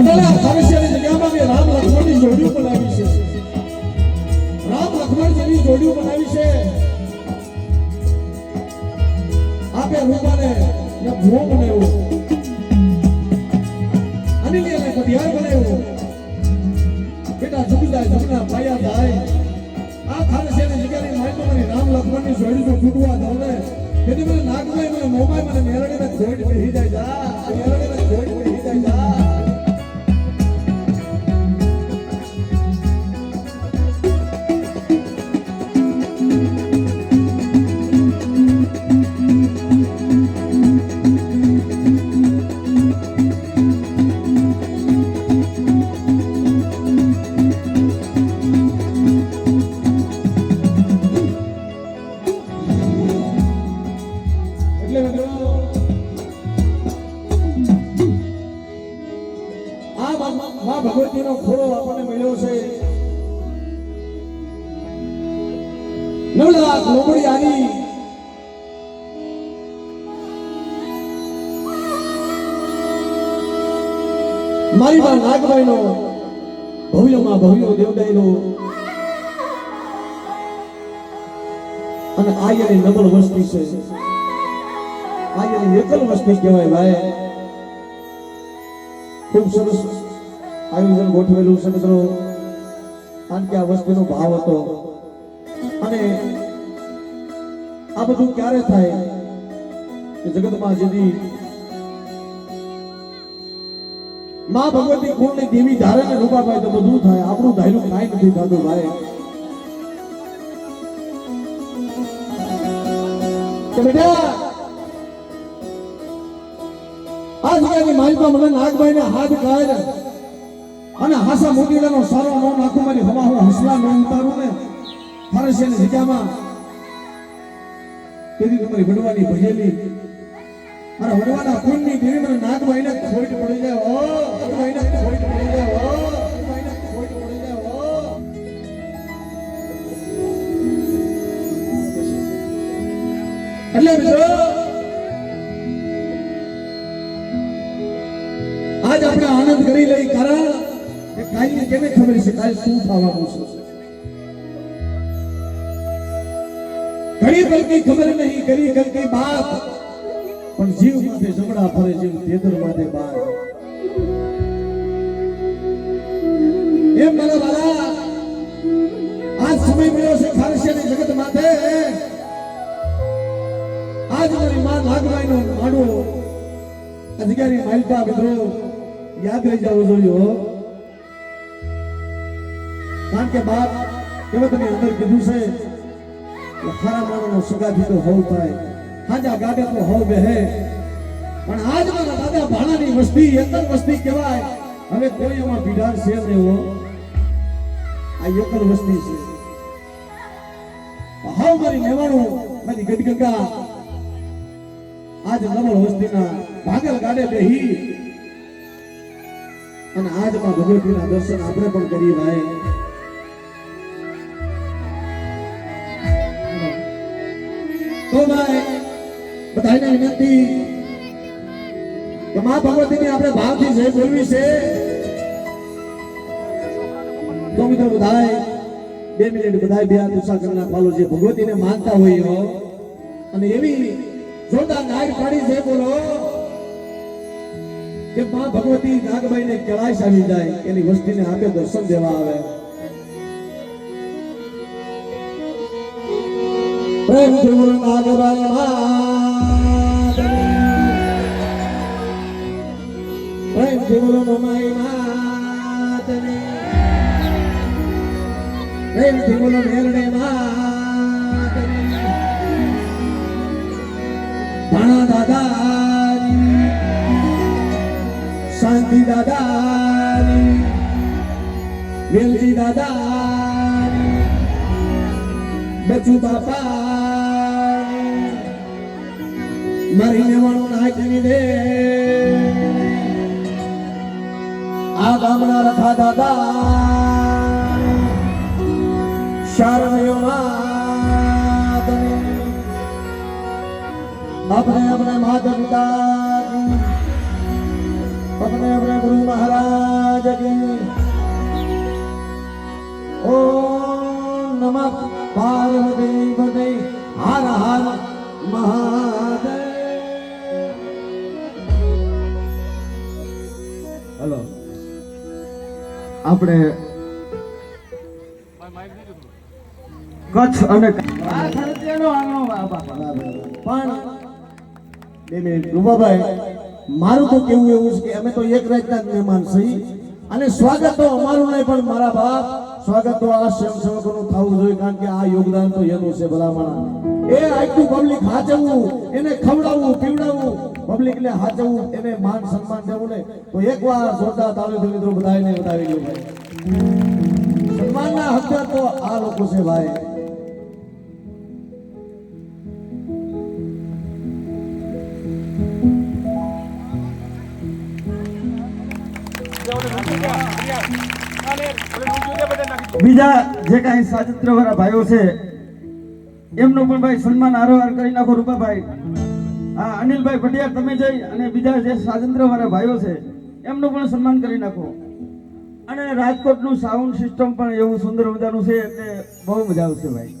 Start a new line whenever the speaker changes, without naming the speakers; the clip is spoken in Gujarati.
આ ભવિષ્યની મેં ને બનાવ્યો. અનિલ એને પટિયાર બનાવ્યો. બેટા આ ખાનસિયાની જગ્યાની માહિતી મને રામ લક્ષ્મણની જોડી જો તૂટવા દઉં ને. મને નાગભાઈ મોમાઈ મને મેરડીને જોઈટ બેહી જાય. આ માં ભગવતીનો ખોળો આપણને મળ્યો છે. નવલા લોમડી આની મારી માં નાગભાઈનો ભવ્યમાં ભવ્ય દેવદાઈનો અને આ એની નબળ વસ્તી છે. આ એની એકલ વસ્તી કહેવાય ભાઈ. ખૂબ સરસ આયોજન ગોઠવેલું છે મિત્રો. કારણ કે આ વસ્તુનો ભાવ હતો. અને આ બધું ક્યારે થાય? કે જગતમાં જેથી માં ભગવતી કુળની દેવી ધારે ને રૂપાભાઈ તો બધું થાય. આપણું ધાર્યું કાંઈ નથી થતું ભાઈ. કે બેટા આ જગ્યાની માલિકા મને નાગભાઈ હાથ કાઢ. અને હાસા મોતીડાનો સારો નો નાખું, મારી હવા હું હસલા નો ઉતારું ને. ફરે છે જગ્યામાં તેથી તમારી વડવાની ભજેલી અને વડવાના કુંડની દેવી મને નાગભાઈ ને ખોટ પડી જાય. ઓ નાગભાઈ ને ખોટ પડી જાય. ઓ ખોટ પડી જાય. ઓ. એટલે મિત્રો આજ આપણે આનંદ કરી લઈ કારણ કે કાલની કેને ખબર છે કાલ શું થવાનું છે? ઘણી પલકી ખબર નહીં, ઘણી કલકી બાપ, પણ જીવ માથે જમડા ફરે જીવ તેદર માથે બાર એમ મારા વાલા આજ સમય મળ્યો છે ખારસિયાની જગત માથે. આજ મારી માં નાગભાઈ નો માડો અધિકારી માલપા, મિત્રો યાદ રહી જવું જોઈએ કારણ કે બાપ કેવત તમે અંદર કીધું છે ખરા માણસનો સુગાથી તો હોવ થાય હાજા ગાડે તો હોવ બેહે પણ આજ મારા દાદા ભાણાની વસ્તી, એકલ વસ્તી કહેવાય. હવે કોઈ એમાં બિડાર છે નહીં આ એકલ વસ્તી છે. હાવ મારી નેવાણું મારી ગડગંગા આજ નવળ વસ્તીના ભાગલ ગાડે બેહી અને આજમાં ભગવતીના દર્શન આપણે પણ કરીએ ભાઈ. તો ભાઈ, બધાને વિનંતી કે માં ભગવતીની આપણે ભાવથી જય બોલવી છે. તો મિત્રો બધાય, બે મિનિટ બધાય બે હાથ ઊંચા કરી નાખવાનો છે ભગવતીને માનતા હોય અને એવી જોરદાર નાયક પાડી છે, બોલો. કે માં ભગવતી નાગબાઈ ને કળાશ આવી જાય, એની વસ્તીને આપે દર્શન દેવા આવે પ્રેમ બોલો નાગબાઈ પ્રેમ બોલો મમાઈ. પ્રેમથી બોલો મેરડે દાદાની વેલજી દાદાની બચુ બાપાની મારી મેવાનું નાચની દે આ ગામના રથા દાદા તમને આપણે ગુરુ મહારાજ ઓ નમ પાર્વતી પદે હર હર મહાદેવ. હલો.
આપણે કચ્છ અને
પણ બે મારું તો કેવું એવું છે કે અમે તો એક રાજના મહેમાન છીએ. અને સ્વાગત તો અમારું નહીં, પણ મારા બાપ સ્વાગત તો આ સ્વયંસેવકોનું થવું જોઈએ, કારણ કે આ યોગદાન તો એનું છે ભલામણ. એ આટલું પબ્લિક હાચવવું, એને ખવડાવવું, પીવડાવવું પબ્લિકને હાચવવું, એને માન સન્માન દેવું ને તો એકવાર જોરદાર તાળીથી મિત્રો બધાને બતાવી દો ભાઈ સન્માનના હકદાર તો આ લોકો છે ભાઈ.
બીજા જે કાંઈ સ્વાતંત્ર્ય વાળા ભાઈઓ છે, એમનું પણ ભાઈ સન્માન આરોહાર કરી નાખો રૂપાભાઈ. હા અનિલભાઈ ભટિયાર તમે જઈ અને બીજા જે સ્વાતંત્ર વાળા ભાઈઓ છે, એમનું પણ સન્માન કરી નાખો. અને રાજકોટનું સાઉન્ડ સિસ્ટમ પણ એવું સુંદર મજાનું છે, એટલે બહુ મજા આવશે ભાઈ.